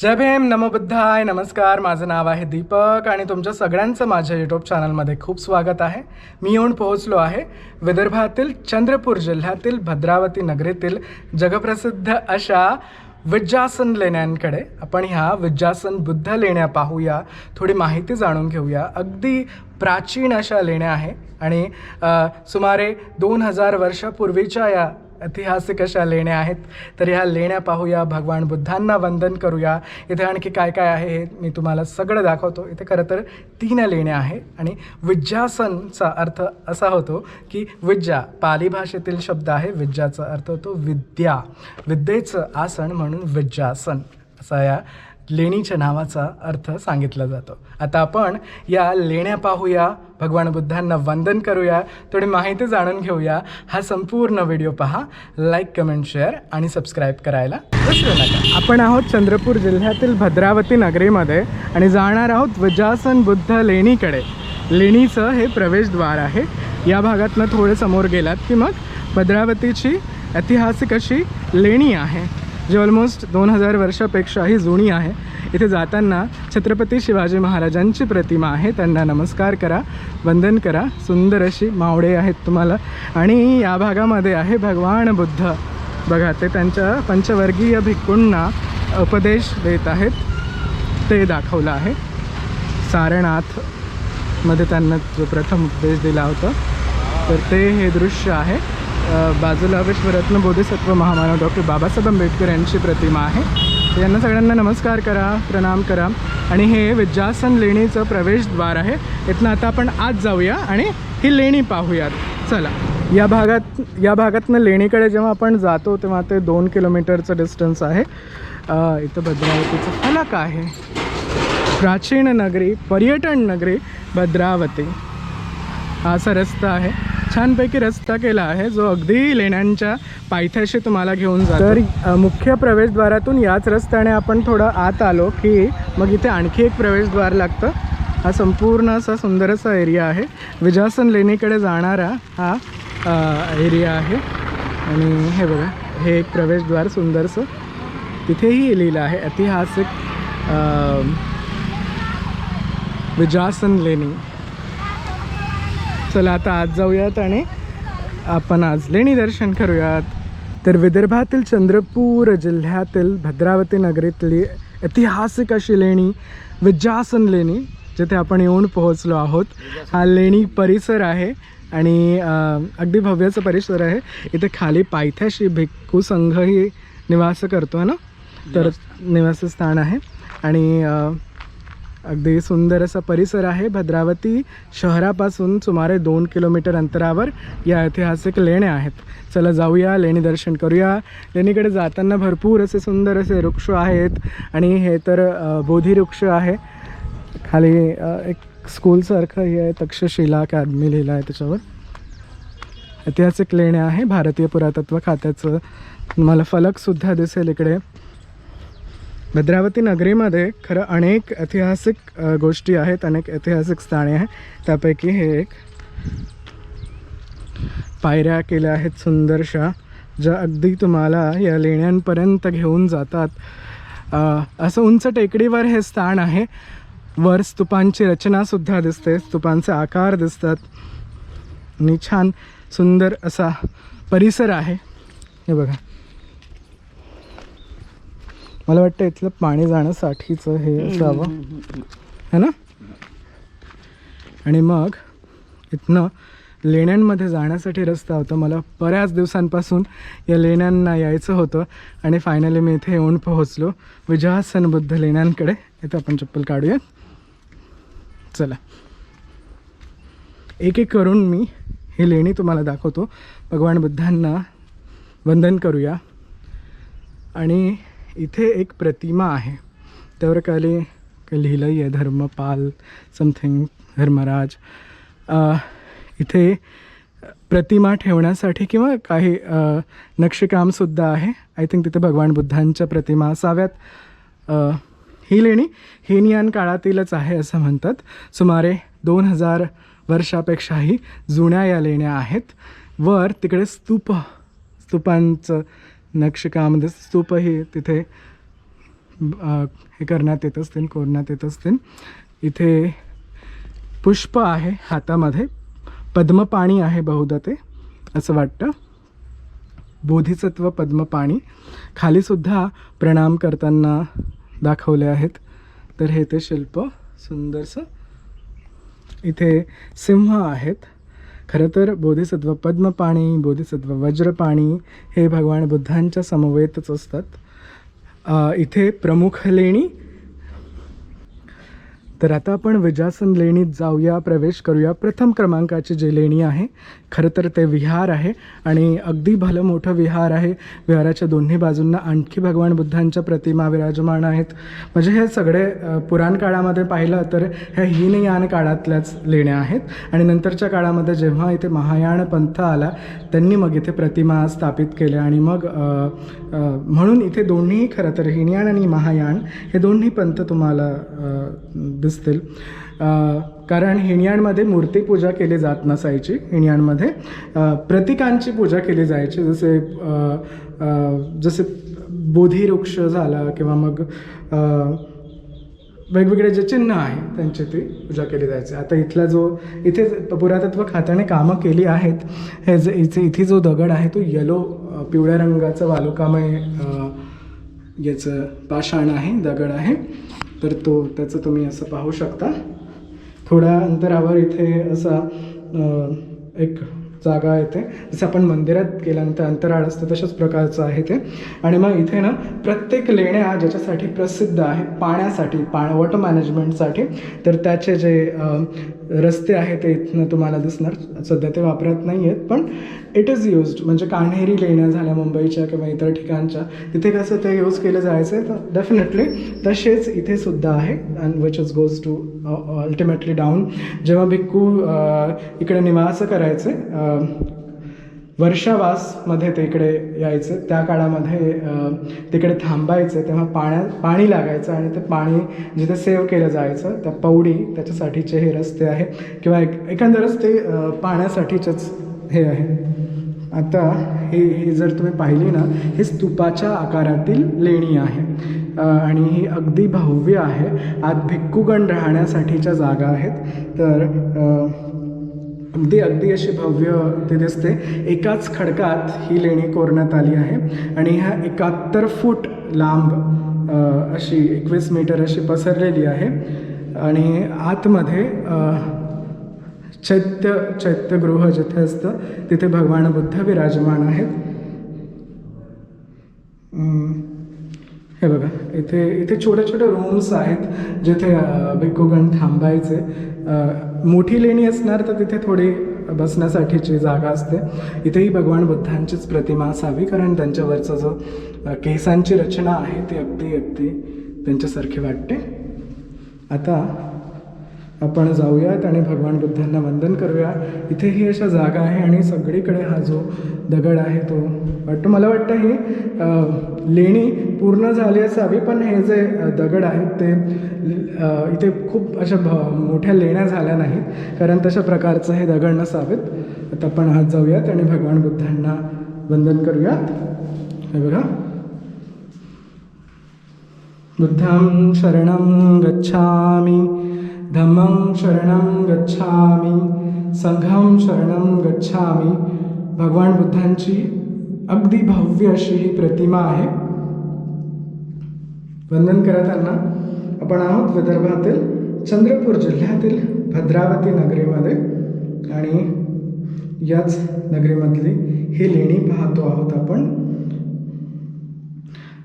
जय भीम नमोबुद्धाय नमस्कार. माझं नाव आहे दीपक आणि तुमच्या सगळ्यांचं माझ्या यूट्यूब चॅनलमध्ये खूप स्वागत आहे. मी येऊन पोहोचलो आहे विदर्भातील चंद्रपूर जिल्ह्यातील भद्रावती नगरीतील जगप्रसिद्ध अशा विज्जासन लेण्यांकडे. आपण ह्या विज्जासन बुद्ध लेण्या पाहूया थोडी माहिती जाणून घेऊया. अगदी प्राचीन अशा लेण्या आहे आणि सुमारे दोन हजार वर्षापूर्वीच्या या ऐतिहासिक अशा लेण्या आहेत? तर ह्या लेण्या पाहूया. भगवान बुद्धांना वंदन करूया. इथे आणखी काय काय आहे हे मी तुम्हाला सगळं दाखवतो. इथे खरं तर तीन लेण्या आहे आणि विज्जासनचा अर्थ असा होतो की विज्जा पाली भाषेतील शब्द आहे. विद्याचा अर्थ होतो विद्या. विद्येचं आसन म्हणून विज्जासन असा या लेणीच्या नावाचा अर्थ सांगितला जातो. आता आपण या लेण्या पाहूया भगवान बुद्धांना वंदन करूया थोडी माहिती जाणून घेऊया. हा संपूर्ण व्हिडिओ पहा लाईक कमेंट शेअर आणि सबस्क्राईब करायला विसरू नका. आपण आहोत चंद्रपूर जिल्ह्यातील भद्रावती नगरीमध्ये आणि जाणार आहोत वजासन बुद्ध लेणीकडे. लेणीचं हे प्रवेशद्वार आहे. या भागातनं थोडे समोर गेलात की मग भद्रावतीची ऐतिहासिक अशी लेणी आहे. जी ऑलमोस्ट दोन हजार वर्षापेक्षाही जुनी आहे. इथे जाताना छत्रपती शिवाजी महाराजांची प्रतिमा आहे. त्यांना नमस्कार करा वंदन करा. सुंदर अशी मावडे आहेत तुम्हाला. आणि या भागामध्ये आहे भगवान बुद्ध. बघा ते त्यांच्या पंचवर्गीय भिक्कूंना उपदेश देत आहेत. ते दाखवलं आहे. सारनाथमध्ये त्यांना जो प्रथम उपदेश दिला होता. तर ते हे दृश्य आहे. बाजूला विश्वरत्न बोधिसत्व महामानव डॉक्टर बाबासाहेब आंबेडकर यांची प्रतिमा आहे. यांना सगळ्यांना नमस्कार करा प्रणाम करा. आणि हे विज्जासन लेणीचं प्रवेशद्वार आहे. इथनं आता आपण आत जाऊया आणि ही लेणी पाहूयात. चला. या भागात या भागातनं लेणीकडे जेव्हा आपण जातो तेव्हा ते दोन किलोमीटरचं डिस्टन्स आहे. इथं भद्रावतीचं फलक आहे. प्राचीन नगरी पर्यटन नगरी भद्रावती. हा असा रस्ता आहे. छानपैकी रस्ता केला आहे जो अगदी लेण्यांच्या पायथ्याशी तुम्हाला घेऊन जातो. तर मुख्य प्रवेशद्वारातून याच रस्त्याने आपण थोडं आत आलो की मग इथे आणखी एक प्रवेशद्वार लागतं. हा संपूर्ण असा सुंदर असा एरिया आहे. विजासन लेणीकडे जाणारा हा एरिया आहे. आणि हे बघा हे एक प्रवेशद्वार सुंदरसं तिथेही लिहिलं आहे ऐतिहासिक विजासन लेणी. चला आता आज जाऊयात आणि आपण आज लेणी दर्शन करूयात. तर विदर्भातील चंद्रपूर जिल्ह्यातील भद्रावती नगरीतली ऐतिहासिक अशी लेणी विजासन लेणी जिथे आपण येऊन पोहोचलो आहोत. हा लेणी परिसर आहे आणि अगदी भव्याचा परिसर आहे. इथे खाली पायथ्याशी भिक्खू संघही निवास करतो आहे ना? तर निवासस्थान आहे. आणि अगदी सुंदर असा परिसर आहे. भद्रावती शहरापासून सुमारे दोन किलोमीटर अंतरावर या ऐतिहासिक लेण्या आहेत. चला जाऊया लेणी दर्शन करूया. लेणीकडे जाताना भरपूर असे सुंदर असे वृक्ष आहेत आणि हे तर बोधी वृक्ष आहे. खाली एक स्कूलसारखं हे आहे तक्षशिला अकादमी लिहिलं आहे त्याच्यावर. ऐतिहासिक लेण्या आहे. भारतीय पुरातत्व खात्याचं तुम्हाला फलकसुद्धा दिसेल इकडे. भद्रावती नगरीमध्ये खरं अनेक ऐतिहासिक गोष्टी आहेत अनेक ऐतिहासिक स्थाने आहेत. त्यापैकी हे एक पायऱ्या केल्या आहेत सुंदरशा ज्या अगदी तुम्हाला या लेण्यांपर्यंत घेऊन जातात. असं उंच टेकडीवर हे स्थान आहे. वर स्तूपांची रचनासुद्धा दिसते. स्तूपांचे आकार दिसतात. आणि छान सुंदर असा परिसर आहे. हे बघा. मला वाटतं इथलं पाणी जाण्यासाठीचं हे असावं. है ना? आणि मग इथनं लेण्यांमध्ये जाण्यासाठी रस्ता होता. मला बऱ्याच दिवसांपासून या लेण्यांना यायचं होतं आणि फायनली मी इथे येऊन पोहोचलो. विजयासन बुद्ध लेण्यांकडे. इथे आपण चप्पल काढूया चला. एक एक करून मी ही लेणी तुम्हाला दाखवतो. भगवान बुद्धांना वंदन करूया. आणि इथे एक प्रतिमा आहे. त्यावर काही काही लिहिलंही आहे धर्मपाल समथिंग धर्मराज. इथे प्रतिमा ठेवण्यासाठी किंवा काही नक्षीकामसुद्धा आहे. आय थिंक तिथे भगवान बुद्धांच्या प्रतिमा असाव्यात. ही लेणी हिनयान काळातीलच आहे असं म्हणतात. सुमारे दोन हजार वर्षापेक्षाही जुन्या या लेण्या आहेत. वर तिकडे स्तूप स्तूपांचं नक्षकामध्ये स्तूपही तिथे हे करण्यात येत असतील कोरण्यात येत असतील. इथे पुष्प आहे हातामध्ये पद्मपाणी आहे बहुधा ते असं वाटतं. बोधिसत्व पद्मपाणी. खालीसुद्धा प्रणाम करताना दाखवले आहेत. तर हे ते शिल्प सुंदरसं. इथे सिंह आहेत. खरं तर बोधिसत्व पद्मपाणी बोधिसत्व वज्रपाणी हे भगवान बुद्धांच्या समवेतच असतात. इथे प्रमुख लेणी तर आता आपण विजासन लेणीत जाऊया प्रवेश करूया. प्रथम क्रमांकाची जी लेणी आहे खरं तर ते विहार आहे आणि अगदी भलं मोठं विहार आहे. विहाराच्या दोन्ही बाजूंना आणखी भगवान बुद्धांच्या प्रतिमा विराजमान आहेत. म्हणजे हे सगळे पुराण काळामध्ये पाहिलं तर ह्या हीनयान काळातल्याच लेण्या आहेत. आणि नंतरच्या काळामध्ये जेव्हा इथे महायान पंथ आला त्यांनी मग इथे प्रतिमा स्थापित केल्या आणि मग म्हणून इथे दोन्ही खरं तर हिनयान आणि महायान हे दोन्ही पंथ तुम्हाला दिसतील. कारण हिणयांमध्ये मूर्तीपूजा केली जात नसायची. हिणयांमध्ये प्रतिकांची पूजा केली जायची. जसे जसे बोधिवृक्ष झाला किंवा मग वेगवेगळे जे चिन्ह आहे त्यांची ती पूजा केली जायची. आता इथला जो इथे पुरातत्व खात्याने कामं केली आहेत हे जे इथे इथे जो दगड आहे तो येलो पिवळ्या रंगाचा वालुकामय याचं पाषाण आहे दगड आहे. तर तो त्याचं तुम्ही असं पाहू शकता. थोड्या अंतरावर इथे असा एक जागा येते जसं आपण मंदिरात गेल्यानंतर अंतराळ असतं तशाच प्रकारचं आहे ते. आणि मग इथे ना प्रत्येक लेण्या ज्याच्यासाठी प्रसिद्ध आहे पाण्यासाठी पा वॉटर मॅनेजमेंटसाठी तर त्याचे जे रस्ते आहे ते इथनं तुम्हाला दिसणार. सध्या ते वापरत नाही आहेत पण इट इज युज्ड म्हणजे कान्हेरी लेण्या झाल्या मुंबईच्या किंवा इतर ठिकाणच्या. तिथे कसं ते यूज केलं जायचं तर डेफिनेटली तसेच इथे सुद्धा आहे and which is goes to ultimately down जेव्हा भिक्खू इकडे निवास करायचे वर्षावासमध्ये ते इकडे यायचे. त्या काळामध्ये तिकडे थांबायचे तेव्हा पाण्या पाणी लागायचं आणि ते पाणी जिथे सेव्ह केलं जायचं त्या पौडी त्याच्यासाठीचे हे रस्ते आहे. किंवा एक एकंदरच ते पाण्यासाठीचेच पाण्यासाठीचंच हे आहे. आता हे हे जर तुम्ही पाहिली ना हे स्तूपाच्या आकारातील लेणी आहे. आणि ही अगदी भव्य आहे. आत भिक्कूगण राहण्यासाठीच्या जागा आहेत. तर अगदी अगदी अशी भव्य ते दिसते. एकाच खडकात ही लेणी कोरण्यात आली आहे आणि ह्या एकाहत्तर फूट लांब अशी एकवीस मीटर अशी पसरलेली आहे. आणि आतमध्ये चैत्य चैत्यगृह जिथे असतं तिथे भगवान बुद्ध विराजमान आहेत. हे बघा इथे इथे छोटे छोटे रूम्स आहेत जिथे भिक्खूगण थांबायचे. मोठी लेणी असणार तर तिथे थोडी बसण्यासाठीची जागा असते. इथेही भगवान बुद्धांचीच प्रतिमा असावी कारण त्यांच्यावरचा जो केसांची रचना आहे ती अगदी अगदी त्यांच्यासारखी वाटते. आता आपण जाऊयात आणि भगवान बुद्धांना वंदन करूया इथेही अशा जागा आहे आणि सगळीकडे हा जो दगड आहे तो वाटतो. मला वाटतं ही लेणी पूर्ण झाली असावी पण हे जे दगड आहेत ते इथे खूप अशा भ मोठ्या लेण्या झाल्या नाहीत. कारण तशा प्रकारचं हे दगड नसावेत. आता आपण आज जाऊयात आणि भगवान बुद्धांना वंदन करूयात. हे बघा. बुद्धं शरणं गच्छामि. धम्मं शरणं गच्छामि संघं शरणं गच्छामि. भगवान बुद्धांची अगदी भव्य अशी ही प्रतिमा आहे. वंदन करताना आपण आहोत विदर्भातील चंद्रपूर जिल्ह्यातील भद्रावती नगरीमध्ये आणि याच नगरीमधली ही लेणी पाहतो आहोत आपण.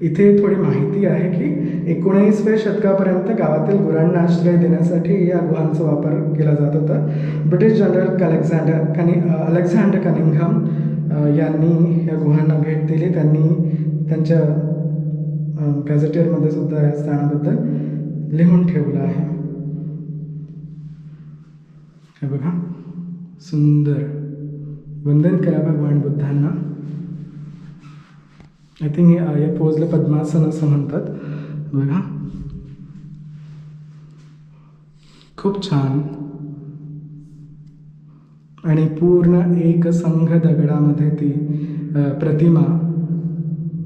इथे थोडी माहिती आहे की एकोणीसव्या शतकापर्यंत गावातील गुरांना आश्रय देण्यासाठी या गुहांचा वापर केला जात होता. ब्रिटिश जनरल अलेक्झांडर कनि अलेक्झांडर कनिंगहम यांनी या गुहांना भेट दिली. त्यांनी त्यांच्या गॅझेटियरमध्ये सुद्धा या स्थानाबद्दल लिहून ठेवलं आहे. हे बघा. सुंदर. वंदन करा भगवान बुद्धांना. आय थिंक हे या पोजला पद्मासन असं म्हणतात. बघा. खूप छान. आणि पूर्ण एक संघ दगडामध्ये ती प्रतिमा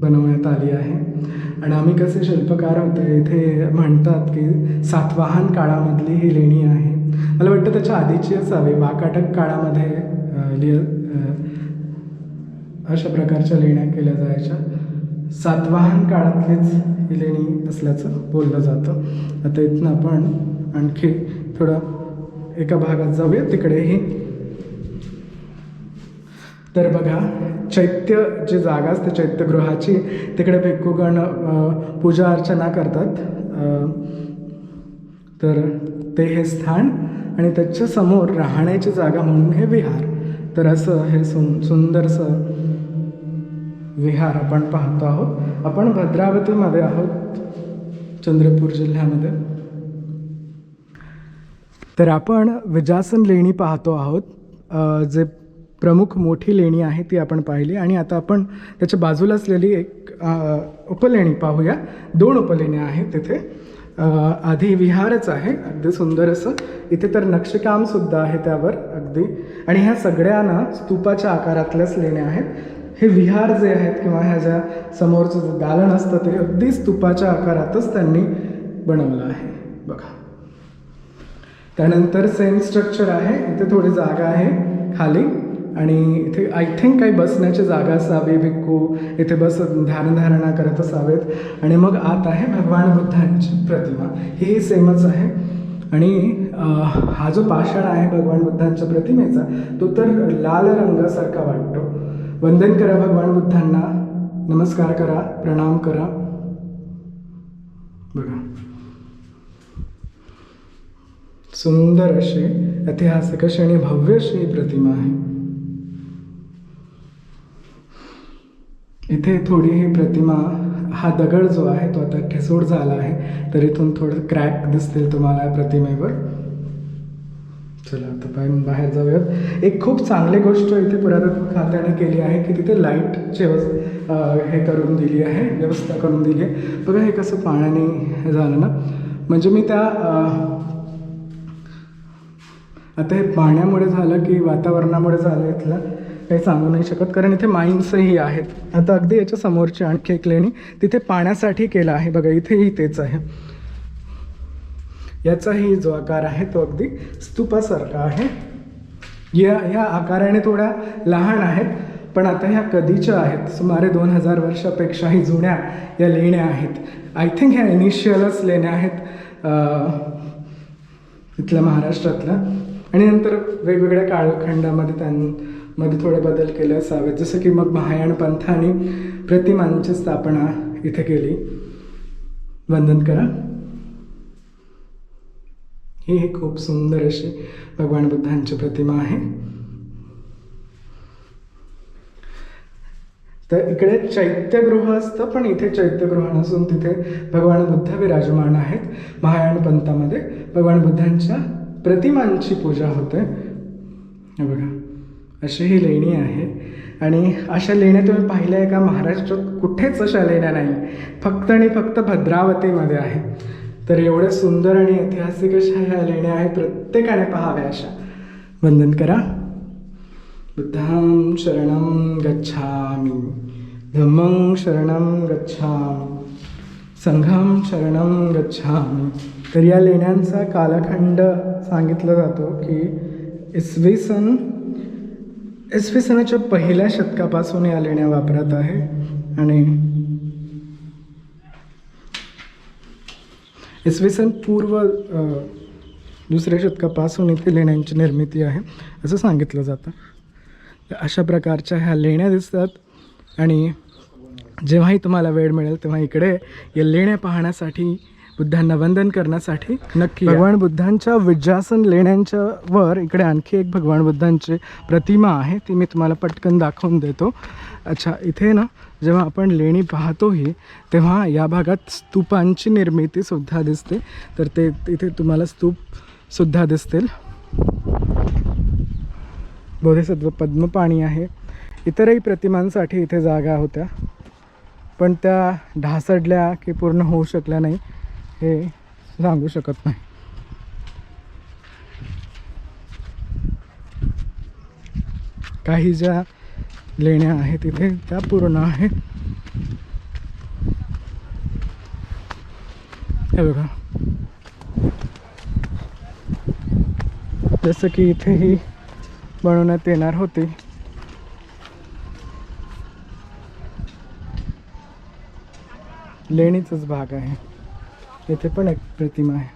बनवण्यात आली आहे. आणि आम्ही कसे शिल्पकार होते इथे म्हणतात की सातवाहन काळामधली ही लेणी आहे. मला वाटतं त्याच्या आधीची असावी वाकाटक काळामध्ये लिह अशा प्रकारच्या लेण्या केल्या जायच्या. सातवाहन काळातलीच ही लेणी असल्याचं बोललं जातं. आता इथनं आपण आणखी थोडं एका भागात जाऊया तिकडेही. तर बघा चैत्य जी जागा असते चैत्यगृहाची तिकडे भिक्खूगण पूजा अर्चना करतात. तर ते हे स्थान आणि त्याच्यासमोर राहण्याची जागा म्हणून हे विहार. तर असं हे सुं सुंदरसं विहार आपण पाहतो आहोत. आपण भद्रावतीमध्ये आहोत चंद्रपूर जिल्ह्यामध्ये. तर आपण विजासन लेणी पाहतो आहोत. जे प्रमुख मोठी लेणी आहे ती आपण पाहिली आणि आता आपण त्याच्या बाजूला असलेली एक उपलेणी पाहूया. दोन उपलेण्या आहेत तिथे. आधी विहारच आहे अगदी सुंदर असं. इथे तर नक्षीकामसुद्धा आहे त्यावर अगदी. आणि ह्या सगळ्या ना स्तूपाच्या आकारातल्याच लेण्या आहेत. हे विहार जे आहेत किंवा ह्या ज्या समोरचं जे दालन असतं ते अगदी स्तूपाच्या आकारातच त्यांनी बनवलं आहे. बघा. त्यानंतर सेम स्ट्रक्चर आहे. इथे थोडी जागा आहे खाली. आणि इथे आय थिंक काही बसण्याची जागा असावी भिक्खू. इथे बस ध्यानधारणा करत असावेत. आणि मग आत आहे भगवान बुद्धांची प्रतिमा. ही सेमच आहे. आणि हा जो पाषाण आहे भगवान बुद्धांच्या प्रतिमेचा तो तर लाल रंगासारखा वाटतो. वंदन करा भगवान बुद्धांना. नमस्कार करा प्रणाम करा. बघा. सुंदर अशी ऐतिहासिक अशी आणि भव्य अशी प्रतिमा आहे. इथे थोडी ही प्रतिमा हा दगड जो आहे तो आता ठिसूळ झाला आहे. तर इथून थोडं क्रॅक दिसतील तुम्हाला या प्रतिमेवर. चला आता बाहेर बाहेर जाऊयात. एक खूप चांगली गोष्ट इथे पुरातत्व खात्याने केली आहे की तिथे लाईटचे व्यवस् हे करून दिली आहे व्यवस्था करून दिली आहे. बघा हे कसं पाण्याने हे झालं ना. म्हणजे मी त्या आता हे पाण्यामुळे झालं की वातावरणामुळे झालं इथलं काही सांगू नाही शकत कारण इथे माईन्सही आहेत. आता अगदी याच्या समोरची आणखी एक लेणी तिथे पाण्यासाठी केलं आहे. बघा इथेही तेच आहे. याचाही जो आकार आहे तो अगदी स्तूपासारखा आहे. या ह्या आकाराने थोड्या लहान आहेत पण आता ह्या कधीच्या आहेत. सुमारे दोन हजार वर्षापेक्षाही जुन्या या लेण्या आहेत. आय थिंक ह्या इनिशियलच लेण्या आहेत इथल्या महाराष्ट्रातल्या. आणि नंतर वेगवेगळ्या काळखंडामध्ये त्यांमध्ये थोडे बदल केले असावेत. जसं की मग महायान पंथाने प्रतिमांची स्थापना इथे केली. वंदन करा. ही एक खूप सुंदर अशी भगवान बुद्धांची प्रतिमा आहे. तर इकडे चैत्यगृह असतं पण इथे चैत्यगृह नसून तिथे भगवान बुद्ध विराजमान आहेत. महायान पंथामध्ये भगवान बुद्धांच्या प्रतिमांची पूजा होते. बघा अशी ही लेणी आहे. आणि अशा लेण्या तुम्ही पाहिल्या आहे का? महाराष्ट्रात कुठेच अशा लेण्या नाही. फक्त आणि फक्त भद्रावतीमध्ये आहे तर एवढ्या सुंदर आणि ऐतिहासिक अशा ह्या लेण्या आहेत प्रत्येकाने पहाव्या अशा. वंदन करा. बुद्धां शरणं गच्छामि. धम्मं शरणं गच्छामी. संघम शरणं गच्छामी. तर या लेण्यांचा कालखंड सांगितला जातो की इसवी सन इसवी सनाच्या पहिल्या शतकापासून या लेण्या वापरात आहे. आणि इसवी सन पूर्व दुसऱ्या शतकापासून इथे लेण्यांची निर्मिती आहे असं सांगितलं जातं. अशा प्रकारच्या ह्या लेण्या दिसतात आणि जेव्हाही तुम्हाला वेळ मिळेल तेव्हा इकडे या लेण्या पाहण्यासाठी बुद्धांना वंदन करण्यासाठी नक्की भगवान बुद्धांच्या विजासन लेण्यांच्या वर इकडे आणखी एक भगवान बुद्धांची प्रतिमा आहे ती मी तुम्हाला पटकन दाखवून देतो. अच्छा इथे ना जेव्हा आपण लेणी पाहतोही तेव्हा या भागात स्तूपांची निर्मितीसुद्धा दिसते. तर ते तिथे तुम्हाला स्तूपसुद्धा दिसतील. बोधिसत्व पद्मपाणी आहे. इतरही प्रतिमांसाठी इथे जागा होत्या. पण त्या ढासडल्या की पूर्ण होऊ शकल्या नाही. हे सांगू शकत नाही. काही ज्या लेण्या आहेत तिथे त्या पूर्ण आहेत. हे बघा. जसं की इथेही बनवण्यात येणार होती. लेणीचाच भाग आहे. इथे पण एक प्रतिमा आहे.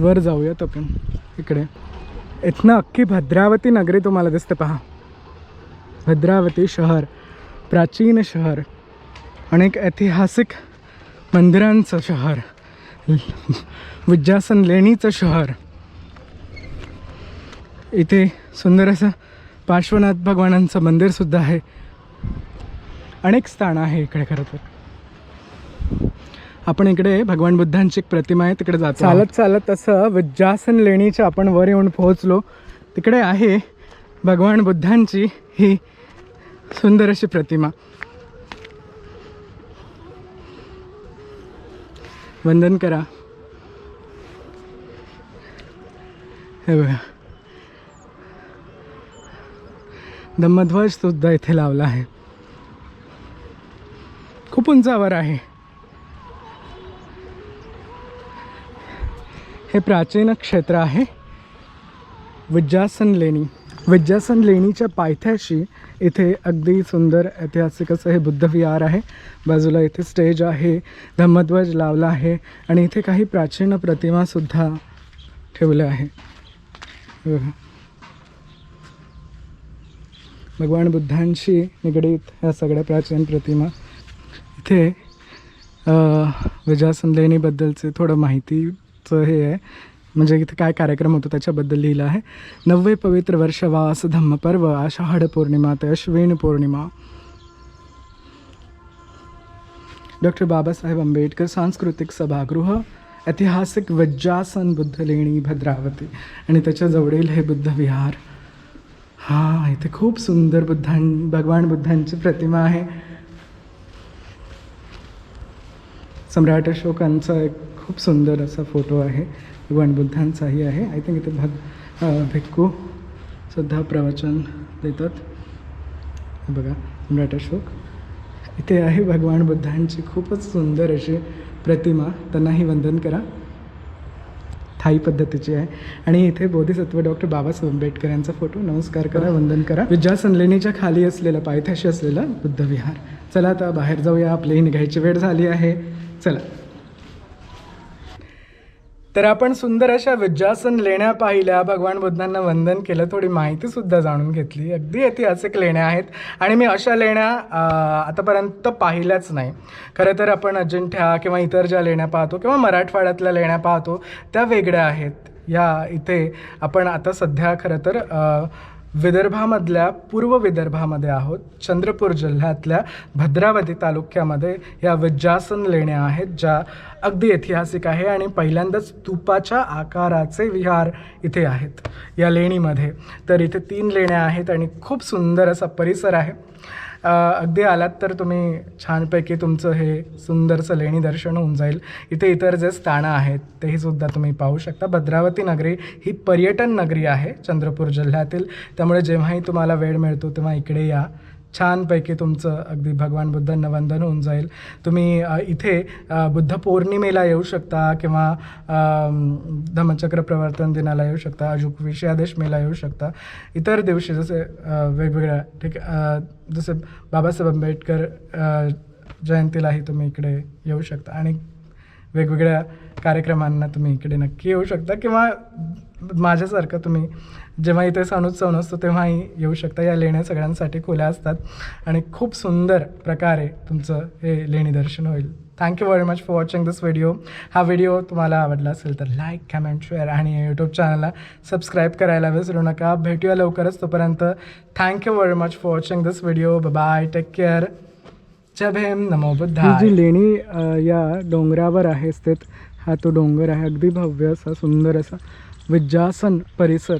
वर जाऊयात आपण इकडे. इथनं अख्खी भद्रावती नगरी तुम्हाला दिसते पहा. भद्रावती शहर प्राचीन शहर अनेक ऐतिहासिक मंदिरांचं शहर विद्यासन लेणीचं शहर. इथे सुंदर असं पार्श्वनाथ भगवानांचं मंदिरसुद्धा आहे. अनेक स्थानं आहे इकडे खरं तर. आपण इकडे भगवान बुद्धांची एक प्रतिमा आहे तिकडे जातो. चालत चालत असं विद्यासन लेणीच्या आपण वर येऊन पोहोचलो. तिकडे आहे भगवान बुद्धांची ही सुंदर अशी प्रतिमा. वंदन करा. हे बघा. धम्मध्वज सुद्धा इथे लावला आहे. खूप उंचावर आहे. हे प्राचीन क्षेत्र आहे. विद्यासन लेणी. विद्यासन लेणीच्या पायथ्याशी इथे अगदी सुंदर ऐतिहासिक असं हे बुद्ध विहार आहे. बाजूला इथे स्टेज आहे धम्मध्वज लावला आहे आणि इथे काही प्राचीन प्रतिमासुद्धा ठेवल्या आहे. भगवान बुद्धांशी निगडीत ह्या सगळ्या प्राचीन प्रतिमा इथे अ, विजासन लेणीबद्दलचे थोडं माहितीचं हे आहे. म्हणजे इथे काय कार्यक्रम होतो त्याच्याबद्दल लिहिलं आहे. नववे पवित्र वर्षवास धम्मपर्व आषाढ पौर्णिमा ते अश्विन पौर्णिमा. डॉक्टर बाबासाहेब आंबेडकर सांस्कृतिक सभागृह ऐतिहासिक वज्जासन बुद्ध लेणी भद्रावती. आणि त्याच्या जवळील हे बुद्ध विहार. हां इथे खूप सुंदर बुद्धां भगवान बुद्धांची प्रतिमा आहे. सम्राट अशोकांचा एक खूप सुंदर असा फोटो आहे. भगवान बुद्धांचाही आहे. आय थिंक इथे भग अ, भिक्खू सुद्धा प्रवचन देतात. बघा सम्राट अशोक. इथे आहे भगवान बुद्धांची खूपच सुंदर अशी प्रतिमा. त्यांनाही वंदन करा. थाई पद्धतीची आहे. आणि इथे बोधिसत्व डॉक्टर बाबासाहेब आंबेडकर यांचा फोटो. नमस्कार करा वंदन करा. विद्यासन खाली असलेला पायथ्याशी असलेला बुद्धविहार चला आता बाहेर जाऊया. आपली निघायची वेळ झाली आहे. चला. तर आपण सुंदर अशा विद्यासन लेण्या पाहिल्या. भगवान बुद्धांना वंदन केलं. थोडी माहितीसुद्धा जाणून घेतली. अगदी ऐतिहासिक लेण्या आहेत. आणि मी अशा लेण्या आतापर्यंत पाहिल्याच नाही. खरं तर आपण अजिंठ्या किंवा इतर ज्या लेण्या पाहतो किंवा मराठवाड्यातल्या लेण्या पाहतो त्या वेगळ्या आहेत. या इथे आपण आता सध्या खरं तर विदर्भामधल्या पूर्व विदर्भामध्ये आहोत. चंद्रपूर जिल्ह्यातल्या भद्रावती तालुक्यामध्ये या विज्जासन लेण्या आहेत ज्या अगदी ऐतिहासिक आहे आणि पहिल्यांदाच तुपाच्या आकाराचे विहार इथे आहेत या लेणीमध्ये. तर इथे तीन लेण्या आहेत आणि खूप सुंदर असा परिसर आहे. अगदी आलात तर तुम्ही छानपैकी तुमचं हे सुंदरसं लेणी दर्शन होऊन जाईल. इथे इतर जे स्थानं आहेत तेही सुद्धा तुम्ही पाहू शकता. भद्रावती नगरी ही पर्यटन नगरी आहे चंद्रपूर जिल्ह्यातील. त्यामुळे जेव्हाही तुम्हाला वेळ मिळतो तेव्हा इकडे या. छानपैकी तुमचं अगदी भगवान बुद्धांना वंदन होऊन जाईल. तुम्ही इथे बुद्ध पौर्णिमेला येऊ शकता किंवा धम्मचक्र प्रवर्तन दिनाला येऊ शकता अजूक विषयादशमीला येऊ शकता. इतर दिवशी जसे वेगवेगळ्या ठीक जसे बाबासाहेब आंबेडकर जयंतीलाही तुम्ही इकडे येऊ शकता. आणि वेगवेगळ्या कार्यक्रमांना तुम्ही इकडे नक्की येऊ शकता किंवा माझ्यासारखं तुम्ही जेव्हा इथे सण उत्सव नसतो तेव्हाही येऊ शकता. या लेण्या सगळ्यांसाठी खुल्या असतात आणि खूप सुंदर प्रकारे तुमचं हे लेणी दर्शन होईल. Thank you very much for watching this video हा व्हिडिओ तुम्हाला आवडला असेल तर लाईक कमेंट शेअर आणि यूट्यूब चॅनलला सबस्क्राईब करायला विसरू नका. भेटूया लवकरच तोपर्यंत. Thank you very much for watching this video bye take care जय भीम नमो ही जी लेणी या डोंगरावर आहे स्थित हा तो डोंगर आहे अगदी भव्य असा सुंदर असा विज्जासन परिसर.